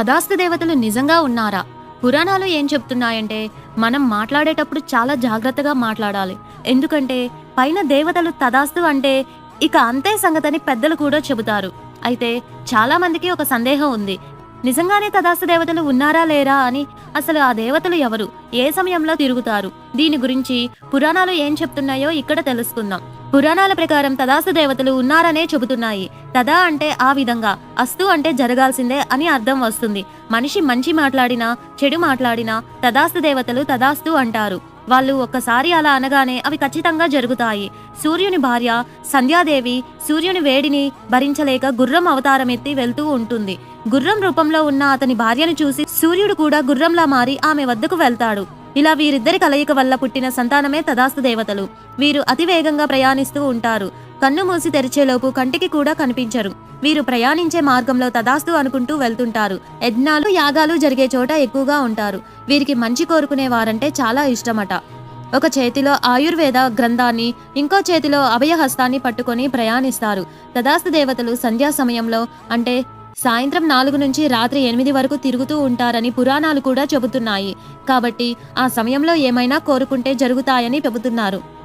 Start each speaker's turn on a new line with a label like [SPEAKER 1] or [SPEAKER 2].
[SPEAKER 1] తదాస్తు దేవతలు నిజంగా ఉన్నారా? పురాణాలు ఏం చెప్తున్నాయంటే మనం మాట్లాడేటప్పుడు చాలా జాగ్రత్తగా మాట్లాడాలి. ఎందుకంటే పైన దేవతలు తదాస్తు అంటే ఇక అంతే సంగతని పెద్దలు కూడా చెబుతారు. అయితే చాలా మందికి ఒక సందేహం ఉంది. నిజంగానే తదాస్తు దేవతలు ఉన్నారా లేరా అని అసలు ఆ దేవతలు ఎవరు? ఏ సమయంలో తిరుగుతారు? దీని గురించి పురాణాలు ఏం చెప్తున్నాయో ఇక్కడ తెలుసుకుందాం. పురాణాల ప్రకారం తదాస్తు దేవతలు ఉన్నారనే చెబుతున్నాయి. తదా అంటే ఆ విధంగా అస్తు అంటే జరగాల్సిందే అని అర్థం వస్తుంది. మనిషి మంచి మాట్లాడినా చెడు మాట్లాడినా తదాస్తు దేవతలు తదాస్తు అంటారు. వాళ్ళు ఒక్కసారి అలా అనగానే అవి ఖచ్చితంగా జరుగుతాయి. సూర్యుని భార్య సంధ్యాదేవి సూర్యుని వేడిని భరించలేక గుర్రం అవతారం ఎత్తి వెళ్తూ ఉంటుంది. గుర్రం రూపంలో ఉన్న అతని భార్యను చూసి సూర్యుడు కూడా గుర్రంలా మారి ఆమె వద్దకు వెళ్తాడు. ఇలా వీరిద్దరి కలయిక వల్ల పుట్టిన సంతానమే తదాస్తు దేవతలు వీరు అతి వేగంగా ప్రయాణిస్తూ ఉంటారు. కన్ను మూసి తెరిచేలోపు కంటికి కూడా కనిపించరు. వీరు ప్రయాణించే మార్గంలో తదాస్తు అనుకుంటూ వెళ్తుంటారు. యజ్ఞాలు యాగాలు జరిగే చోట ఎక్కువగా ఉంటారు. వీరికి మంచి కోరుకునే వారంటే చాలా ఇష్టమట. ఒక చేతిలో ఆయుర్వేద గ్రంథాన్ని ఇంకో చేతిలో అభయహస్తాన్ని పట్టుకొని ప్రయాణిస్తారు. తదాస్తు దేవతలు సంధ్యా సమయంలో అంటే సాయంత్రం నాలుగు నుంచి రాత్రి ఎనిమిది వరకు తిరుగుతూ ఉంటారని పురాణాలు కూడా చెబుతున్నాయి. కాబట్టి ఆ సమయంలో ఏమైనా కోరుకుంటే జరుగుతాయని చెబుతున్నారు.